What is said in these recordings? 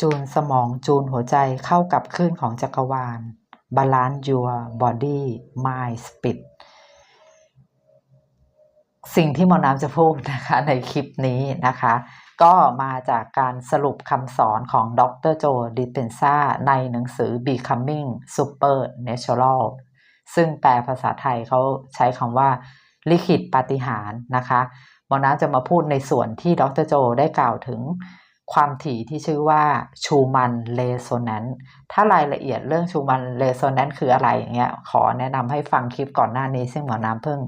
จูนสมองจูนหัวใจเข้ากับคลื่นของจักรวาล Balance your body mind spirit สิ่งที่หมอน้ำจะพูดนะคะในคลิปนี้นะคะ ก็มาจากการสรุปคำสอนของดรโจดิเปนซาในหนังสือ Becoming Supernatural ซึ่งแปลภาษาไทยเขาใช้คำว่าลิขิตปาฏิหาริย์นะคะหมอน้ำจะมาพูดในส่วนที่ดรโจได้กล่าวถึง ความถี่ที่ชื่อว่าชูมันเ e โซ n น n ถ้ารายละเอียดเรื่องชูมันเ e โซ n น n คืออะไรอย่างเงี้ยขอแนะนำให้ฟังคลิปก่อนหน้านี้ ซึ่งหมอน้ำเพิ่ง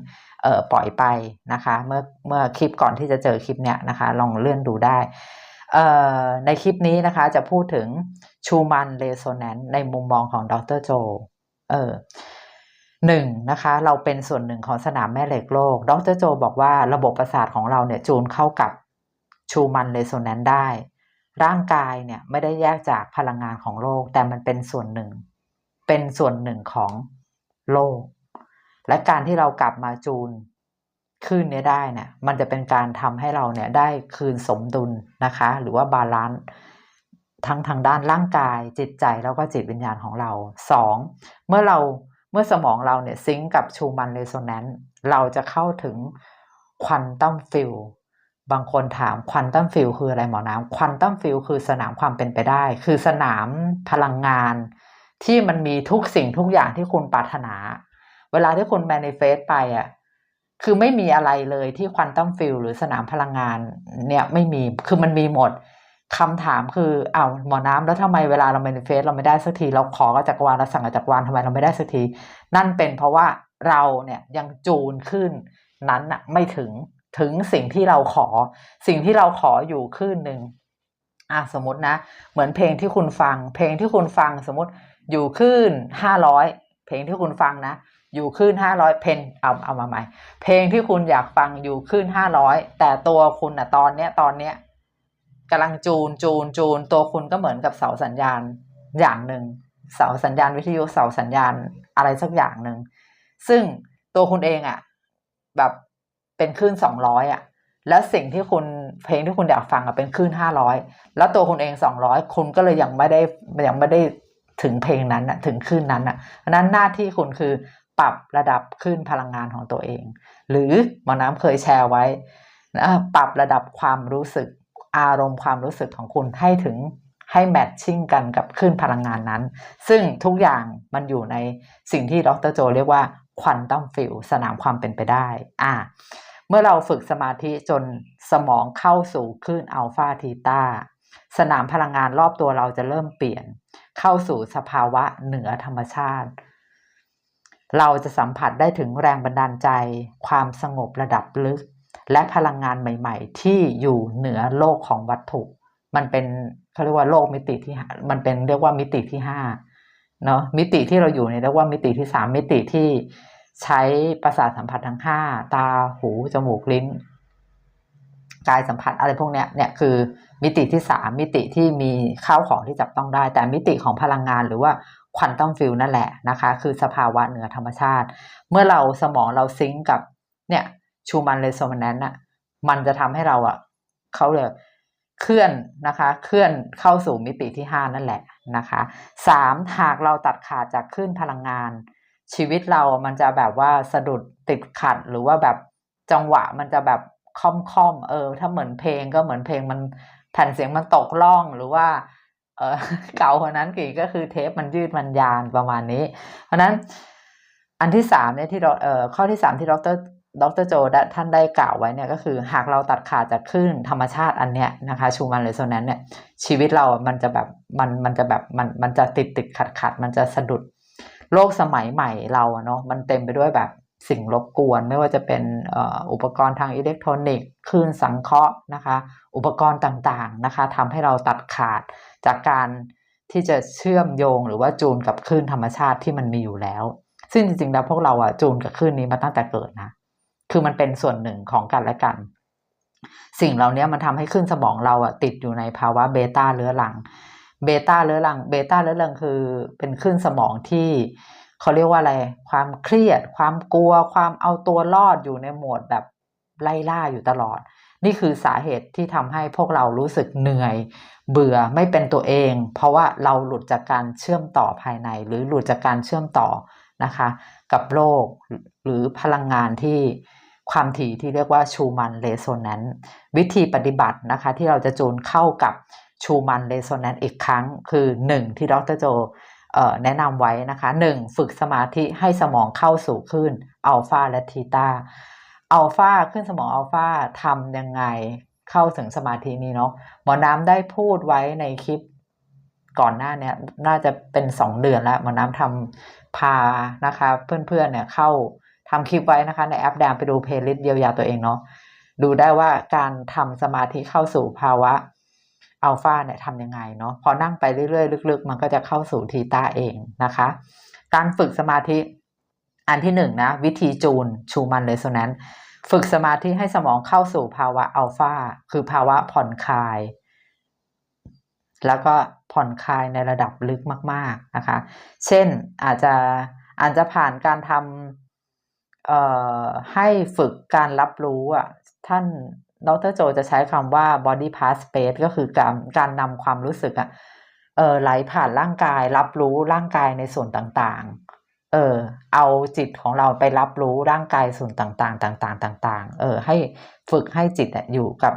เอ่อปล่อยไปนะคะ เมื่อเมื่อคลิปก่อนที่จะเจอคลิปเนี้ยนะคะ ลองเลื่อนดูได้เอ่อในคลิปนี้นะคะจะพูดถึงชูมันเ e โซ n น n ในมุมมองของดรโจเออหนึ่งนะคะเราเป็นส่วนหนึ่งของสนามแม่เหล็กโลก ดรโจบอกว่าระบบประสาทของเราเนี่ยจูนเข้ากับชูมันเ e โซ n น n ได้ ร่างกายเนี่ยไม่ได้แยกจากพลังงานของโลก แต่มันเป็นส่วนหนึ่ง เป็นส่วนหนึ่งของโลก และการที่เรากลับมาจูนคืนนี้ได้เนี่ยมันจะเป็นการทำให้เราเนี่ยได้คืนสมดุลนะคะ หรือว่าบาลานซ์ทั้งทางด้านร่างกายจิตใจแล้วก็จิตวิญญาณของเราสองเมื่อเราเมื่อสมองเราเนี่ยซิงกับชูมันเรโซแนนซ์เราจะเข้าถึงควอนตัมฟิล บางคนถามควอนตัมฟิลคืออะไรหมอน้ำควอนตัมฟิลคือสนามความเป็นไปได้ คือสนามพลังงาน ที่มันมีทุกสิ่งทุกอย่างที่คุณปรารถนา เวลาที่คุณแมนิเฟสไปอะคือไม่มีอะไรเลยที่ควอนตัมฟิลหรือสนามพลังงานเนี่ยไม่มีคือมันมีหมดคำถามคือเอาวหมอน้ำแล้วทำไมเวลาเรา manifest เราไม่ได้สักที เราขอกับจักรวาลเราสั่งกับจักรวาลทำไมเราไม่ได้สักที นั่นเป็นเพราะว่าเราเนี่ยยังจูนขึ้นนั้นน่ะไม่ถึง ถึงสิ่งที่เราขอ สิ่งที่เราขออยู่ขึ้นหนึ่งอะสมมตินะ เหมือนเพลงที่คุณฟัง เพลงที่คุณฟังสมมติอยู่ขึ้นห้าร้อยเพลงที่คุณฟังนะ อยู่ขึ้นห้าร้อยเพนเอาเอามาใหม่ เพลงที่คุณอยากฟังอยู่ขึ้นห้าร้อยแต่ตัวคุณอะตอนเนี้ยตอนเนี้ยกำลังจูนจูนจูนตัวคุณก็เหมือนกับเสาสัญญาณอย่างหนึ่งเสาสัญญาณวิทยุเสาสัญญาณอะไรสักอย่างหนึ่งซึ่งตัวคุณเองอะ่ะ แบบ เป็นคลื่นสองร้อยอะแล้วสิ่งที่คุณเพลงที่คุณอยากฟังอะเป็นคลื่นห้าร้อยแล้วตัวคุณเองสองร้อยคุณก็เลยยังไม่ได้ยังไม่ได้ถึงเพลงนั้นอะถึงคลื่นนั้นอะนั้นหน้าที่คุณคือปรับระดับคลื่นพลังงานของตัวเอง หรือหมอน้ำเคยแชร์ไว้นะปรับระดับความรู้สึกอารมณ์ความรู้สึกของคุณให้ถึงให้แมทชิ่งกันกับคลื่นพลังงานนั้น ซึ่งทุกอย่างมันอยู่ในสิ่งที่ดรโจเรียกว่าควอนตัมฟิลสนามความเป็นไปได้ อ่า เมื่อเราฝึกสมาธิจนสมองเข้าสู่คลื่นอัลฟาทีตาสนามพลังงานรอบตัวเราจะเริ่มเปลี่ยน เข้าสู่สภาวะเหนือธรรมชาติ เราจะสัมผัสได้ถึงแรงบันดาลใจ ความสงบระดับลึก และพลังงานใหม่ ๆ ที่อยู่เหนือโลกของวัตถุ มันเป็นเขาเรียกว่าโลกมิติที่มันเป็นเรียกว่ามิติที่ห้าเนาะมิติที่เราอยู่เนี่ยเรียกว่ามิติที่สามมิติที่ ใช้ประสาทสัมผัสทั้งห้าตาหูจมูกลิ้น กายสัมผัสอะไรพวกเนี้ยเนี่ยคือมิติที่สามมิติที่มีข้าวของที่จับต้องได้ แต่มิติของพลังงานหรือว่าควอนตัมฟิลนั่นแหละนะคะ คือสภาวะเหนือธรรมชาติ เมื่อเราสมองเราซิงกับเนี่ยชูมันเรโซแนนต์อะมันจะทำให้เราอะเขาเลยเคลื่อนนะคะ เคลื่อนเข้าสู่มิติที่ห้านั่นแหละนะคะสามหากเราตัดขาดจากคลื่นพลังงาน ชีวิตเรามันจะแบบว่าสะดุดติดขัดหรือว่าแบบจังหวะมันจะแบบค่อมค่อมเออ ถ้าเหมือนเพลงก็เหมือนเพลงมันแผ่นเสียงมันตกล่องหรือว่า เออเก่ากว่านั้นกี่ก็คือเทปมันยืดมันยานประมาณนี้ เพราะนั้นอันที่สามเนี่ยที่เราเออข้อที่สามที่ดรดรโจท่านได้กล่าวไว้เนี่ยก็คือหากเราตัดขาดจากคลื่นธรรมชาติอันเนี้ยนะคะชูมันเรโซแนนซ์เนี่ยชีวิตเรามันจะแบบมันมันจะแบบมันมันจะติดติดขัดขัดมันจะสะดุด โลกสมัยใหม่เราเนาะมันเต็มไปด้วยแบบสิ่งรบกวน ไม่ว่าจะเป็นอุปกรณ์ทางอิเล็กทรอนิกส์คลื่นสังเคราะห์นะคะ อุปกรณ์ต่างๆนะคะทำให้เราตัดขาดจากการที่จะเชื่อมโยงหรือว่าจูนกับคลื่นธรรมชาติที่มันมีอยู่แล้ว ซึ่งจริงๆแล้วพวกเราอะจูนกับคลื่นนี้มาตั้งแต่เกิดนะคือมันเป็นส่วนหนึ่งของกันและกัน สิ่งเหล่านี้มันทำให้ขึ้นสมองเราอะติดอยู่ในภาวะเบต้าเรื้อรัง เบต้าเรื้อรังเบต้าเรื้อรังคือเป็นขึ้นสมองที่เขาเรียกว่าอะไร ความเครียด ความกลัว ความเอาตัวรอดอยู่ในโหมดแบบไล่ล่าอยู่ตลอด นี่คือสาเหตุที่ทำให้พวกเรารู้สึกเหนื่อย เบื่อไม่เป็นตัวเอง เพราะว่าเราหลุดจากการเชื่อมต่อภายใน หรือหลุดจากการเชื่อมต่อนะคะ กับโลกหรือพลังงานที่ความถี่ที่เรียกว่าชูมันเรโซแนนซ์วิธีปฏิบัตินะคะ ที่เราจะจูนเข้ากับ ชูมันเรโซแนนซ์อีกครั้ง คือ 1 ที่ดรโจแนะนำไว้นะคะ 1. ฝึกสมาธิให้สมองเข้าสู่คลื่นอัลฟาและทีตาอัลฟาขึ้นสมองอัลฟาทำยังไงเข้าถึงสมาธินี้เนาะหมอน้ำได้พูดไว้ในคลิปก่อนหน้าเนี่ยน่าจะเป็น 2 เดือนแล้วหมอน้ำทำพานะคะ เพื่อนๆเนี่ยเข้าทำคลิปไว้นะคะ ในแอปแดงไปดูเพลย์ลิสต์เยียวยาตัวเองเนาะดูได้ว่าการทำสมาธิเข้าสู่ภาวะ อัลฟาเนี่ยทำยังไงเนาะพอนั่งไปเรื่อยๆลึก ๆ มันก็จะเข้าสู่ทีตาเองนะคะ การฝึกสมาธิอันที่หนึ่งนะ วิธีจูนชูมันเรโซแนนฝึกสมาธิให้สมองเข้าสู่ภาวะอัลฟาคือภาวะผ่อนคลาย แล้วก็ผ่อนคลายในระดับลึกมาก ๆนะคะ เช่นอาจจะอาจจะผ่านการทำให้ฝึกการรับรู้อะท่าน ดรโจจะใช้คำว่า body pass space ก็คือการการนำความรู้สึกอะเออไหลผ่านร่างกาย รับรู้ร่างกายในส่วนต่างๆ เออ เอาจิตของเราไปรับรู้ร่างกายส่วนต่างๆ ต่าง ๆ ต่าง ๆ เออ ให้ฝึกให้จิตอยู่กับ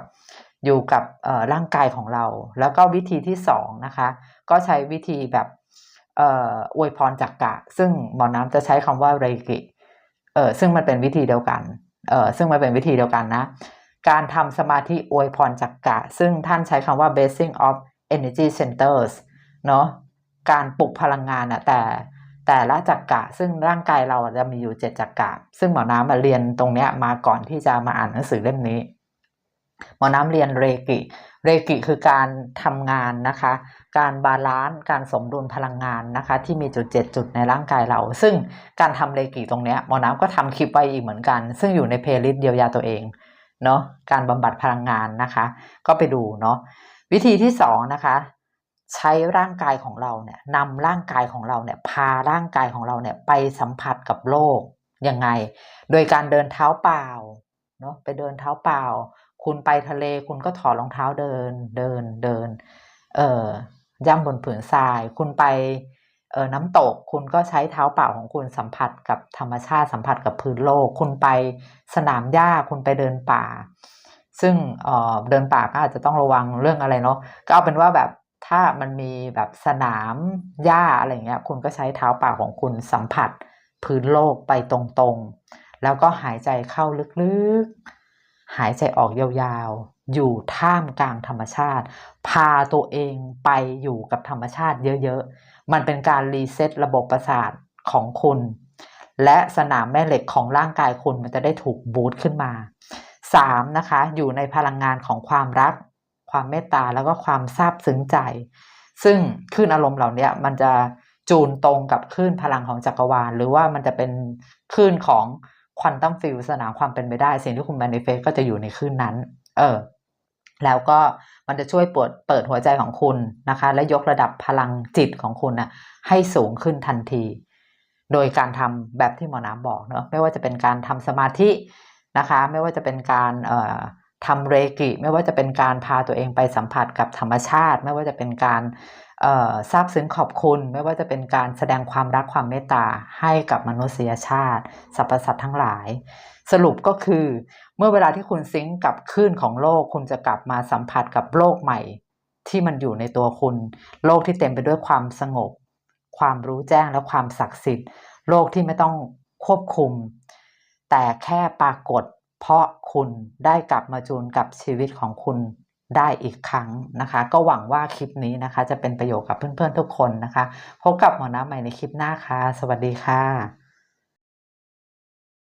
อยู่กับเอ่อร่างกายของเรา แล้วก็วิธีที่สองนะคะ ก็ใช้วิธีแบบเอ่ออวยพรจักกะ ซึ่งหมอน้ำจะใช้คำว่าเรกิเออซึ่งมันเป็นวิธีเดียวกัน เออซึ่งมันเป็นวิธีเดียวกันนะ การทำสมาธิอวยพรจักกะ ซึ่งท่านใช้คำว่า basing of energy centers เนาะการปลุกพลังงานอะแต่แต่ละจักกะ ซึ่งร่างกายเราจะมีอยู่เจ็ดจักกะ ซึ่งหมอน้ำมาเรียนตรงเนี้ยมาก่อนที่จะมาอ่านหนังสือเล่มนี้ หมอน้ำเรียนเรกิ เรกิคือการทำงานนะคะ การบาลานซ์การสมดุลพลังงานนะคะ ที่มีจุดเจ็ดจุดในร่างกายเรา ซึ่งการทำเรกิตรงเนี้ยหมอน้ำก็ทำคลิปไว้อีกเหมือนกัน ซึ่งอยู่ในเพลย์ลิสต์เดียวยาตัวเอง เนาะการบำบัดพลังงานนะคะ ก็ไปดูเนาะวิธีที่สองนะคะใช้ร่างกายของเราเนี่ยนำร่างกายของเราเนี่ยพาร่างกายของเราเนี่ยไปสัมผัสกับโลกยังไง โดยการเดินเท้าเปล่าเนาะไปเดินเท้าเปล่า คุณไปทะเลคุณก็ถอดรองเท้าเดินเดินเดินเอ่อย่ำบนผืนทราย คุณไป น้ำตกคุณก็ใช้เท้าเปล่าของคุณสัมผัสกับธรรมชาติสัมผัสกับพื้นโลก คุณไปสนามหญ้าคุณไปเดินป่า ซึ่งเออเดินป่าก็อาจจะต้องระวังเรื่องอะไรเนาะก็เอาเป็นว่าแบบถ้ามันมีแบบสนามหญ้าอะไรเงี้ย คุณก็ใช้เท้าเปล่าของคุณสัมผัสพื้นโลกไปตรงๆ แล้วก็หายใจเข้าลึกๆ หายใจออกยาวๆ อยู่ท่ามกลางธรรมชาติ พาตัวเองไปอยู่กับธรรมชาติเยอะๆ มันเป็นการรีเซ็ตระบบประสาทของคุณ และสนามแม่เหล็กของร่างกายคุณมันจะได้ถูกบูตขึ้นมา 3. นะคะ อยู่ในพลังงานของความรัก ความเมตตาแล้วก็ความซาบซึ้งใจ ซึ่งคลื่นอารมณ์เหล่านี้มันจะจูนตรงกับคลื่นพลังของจักรวาล หรือว่ามันจะเป็นคลื่นของ ควอนตัมฟิลสนามความเป็นไปได้ สิ่งที่คุณแมนิเฟสก็จะอยู่ในคลื่นนั้น เออ แล้วก็มันจะช่วยเปิดเปิดหัวใจของคุณนะคะ และยกระดับพลังจิตของคุณนะให้สูงขึ้นทันที โดยการทำแบบที่หมอน้ำบอกเนาะไม่ว่าจะเป็นการทำสมาธินะคะ ไม่ว่าจะเป็นการเอ่อ ทำเรกิ ไม่ว่าจะเป็นการพาตัวเองไปสัมผัสกับธรรมชาติ ไม่ว่าจะเป็นการซาบซึ้งขอบคุณ ไม่ว่าจะเป็นการแสดงความรักความเมตตาให้กับมนุษยชาติสรรพสัตว์ทั้งหลาย สรุปก็คือ เมื่อเวลาที่คุณซิงกับคลื่นของโลก คุณจะกลับมาสัมผัสกับโลกใหม่ ที่มันอยู่ในตัวคุณ โลกที่เต็มไปด้วยความสงบ ความรู้แจ้งและความศักดิ์สิทธิ์ โลกที่ไม่ต้องควบคุม แต่แค่ปรากฏ เพราะคุณได้กลับมาจูนกับชีวิตของคุณได้อีกครั้งนะคะ ก็หวังว่าคลิปนี้นะคะ จะเป็นประโยชน์กับเพื่อนๆทุกคนนะคะ พบกับหมอน้ำใหม่ในคลิปหน้าค่ะ สวัสดีค่ะ